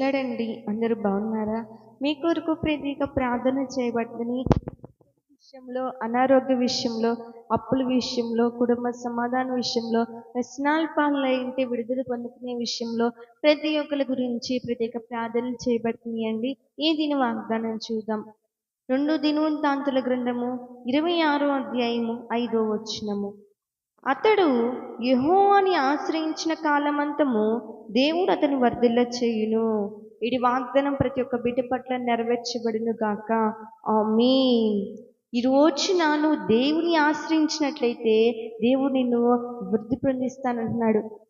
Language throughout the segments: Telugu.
అందరూ బాగున్నారా? మీ కొరకు ప్రత్యేక ప్రార్థన చేయబడుతుంది. విషయంలో అనారోగ్య విషయంలో అప్పుల విషయంలో కుటుంబ సమాధాన విషయంలో వ్యసనాల పాలన ఇంటి విడుదల పొందుకునే విషయంలో ప్రతి ఒక్కరి గురించి ప్రత్యేక ప్రార్థనలు చేయబడుతున్నాయండి ఈ దిన వాగ్దానం చూద్దాం. రెండు దినవంతాంతుల గ్రంథము ఇరవై ఆరో అధ్యాయము ఐదో వచనము. అతడు యెహోవాని ఆశ్రయించిన కాలమంతము దేవుడు అతని వర్ధిల్ల చేయును. ఇది వాగ్దానం ప్రతి ఒక్క బిడ్డ పట్ల నెరవేర్చబడును గాక. ఆమీన్. ఈ రోజున నువ్వు దేవుని ఆశ్రయించినట్లయితే దేవుడు నిన్ను వృద్ధి పొందిస్తానంటున్నాడు.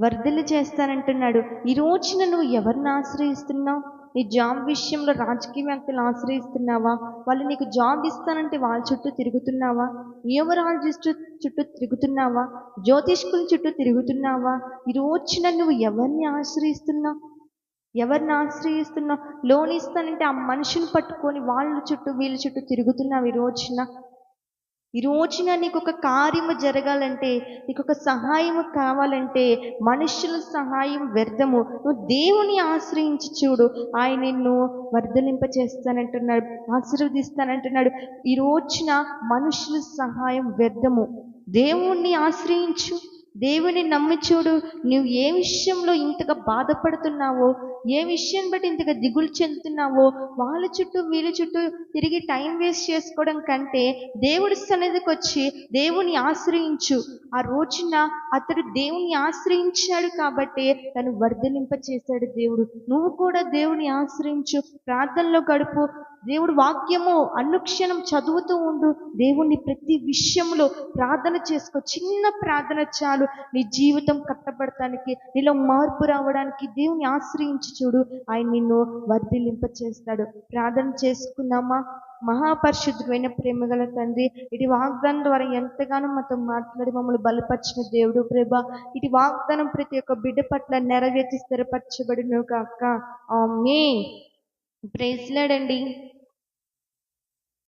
వర్ధలు చేస్తానంటున్నాడు. ఈ రోజున నువ్వు ఎవరిని ఆశ్రయిస్తున్నావు? నీ జాబ్ విషయంలో రాజకీయ వ్యక్తులు ఆశ్రయిస్తున్నావా వాళ్ళు నీకు జాబ్ ఇస్తానంటే వాళ్ళ చుట్టూ తిరుగుతున్నావా? యువరాజు చుట్టూ తిరుగుతున్నావా? జ్యోతిష్కుల చుట్టూ తిరుగుతున్నావా? ఈ రోజున నువ్వు ఎవరిని ఆశ్రయిస్తున్నావు ఎవరిని ఆశ్రయిస్తున్నావు లోన్ ఇస్తానంటే ఆ మనిషిని పట్టుకొని వాళ్ళ చుట్టూ వీళ్ళ చుట్టూ తిరుగుతున్నావు ఈ రోజున? ఈ రోజున నీకు ఒక కార్యము జరగాలంటే నీకు ఒక సహాయం కావాలంటే మనుషుల సహాయం వ్యర్థము. నువ్వు దేవుని ఆశ్రయించి చూడు. ఆయన నిన్ను వర్ధలింప చేస్తానంటున్నాడు ఆశీర్వదిస్తానంటున్నాడు. ఈ రోజున మనుషుల సహాయం వ్యర్థము. దేవుణ్ణి ఆశ్రయించు. దేవుని నమ్మి చూడు నువ్వు ఏ విషయంలో ఇంతగా బాధపడుతున్నావో ఏ విషయం బట్టి ఇంతగా దిగులు చెందుతున్నావో వాళ్ళ చుట్టూ వీళ్ళ చుట్టూ తిరిగి టైం వేస్ట్ చేసుకోవడం కంటే దేవుడి సన్నిధికి వచ్చి దేవుని ఆశ్రయించు. ఆ రోజున అతడు దేవుని ఆశ్రయించాడు కాబట్టి తను వర్ధలింప చేశాడు దేవుడు. నువ్వు కూడా దేవుని ఆశ్రయించు. ప్రార్థనలో గడుపు. దేవుడు వాక్యము అనుక్షణం చదువుతూ ఉండు. దేవుణ్ణి ప్రతి విషయంలో ప్రార్థన చేసుకో. చిన్న ప్రార్థన చాలు. నీ జీవితం కట్టబడటానికి నీలో మార్పు రావడానికి దేవుని ఆశ్రయించి చూడు. ఆయన నిన్ను వర్ధిలింప చేస్తాడు ప్రార్థన చేసుకున్నామా? మహాపరిశుద్ధమైన ప్రేమగల తండ్రి ఇటు వాగ్దానం ద్వారా ఎంతగానో మాతో మాట్లాడి మమ్మల్ని బలపరిచిన దేవుడు ప్రభా. ఇటు వాగ్దానం ప్రతి ఒక్క బిడ్డ పట్ల నెరవేర్చి స్థిరపరచబడిన కాక. ఆమె ప్రేస్లాడండి